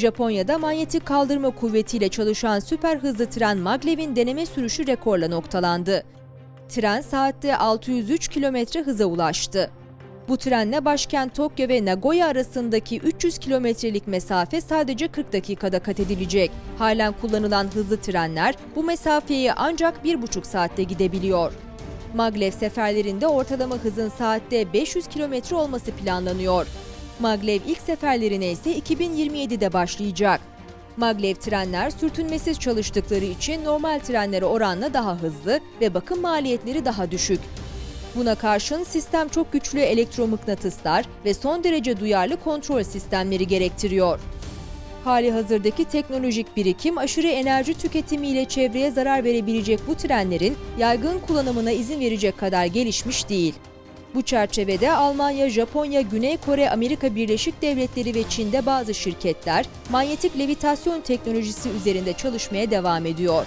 Japonya'da manyetik kaldırma kuvvetiyle çalışan süper hızlı tren Maglev'in deneme sürüşü rekorla noktalandı. Tren saatte 603 kilometre hıza ulaştı. Bu trenle başkent Tokyo ve Nagoya arasındaki 300 kilometrelik mesafe sadece 40 dakikada kat edilecek. Halen kullanılan hızlı trenler bu mesafeyi ancak 1,5 saatte gidebiliyor. Maglev seferlerinde ortalama hızın saatte 500 kilometre olması planlanıyor. Maglev ilk seferlerine ise 2027'de başlayacak. Maglev trenler sürtünmesiz çalıştıkları için normal trenlere oranla daha hızlı ve bakım maliyetleri daha düşük. Buna karşın sistem çok güçlü elektromıknatıslar ve son derece duyarlı kontrol sistemleri gerektiriyor. Hali hazırdaki teknolojik birikim aşırı enerji tüketimiyle çevreye zarar verebilecek bu trenlerin yaygın kullanımına izin verecek kadar gelişmiş değil. Bu çerçevede Almanya, Japonya, Güney Kore, Amerika Birleşik Devletleri ve Çin'de bazı şirketler manyetik levitasyon teknolojisi üzerinde çalışmaya devam ediyor.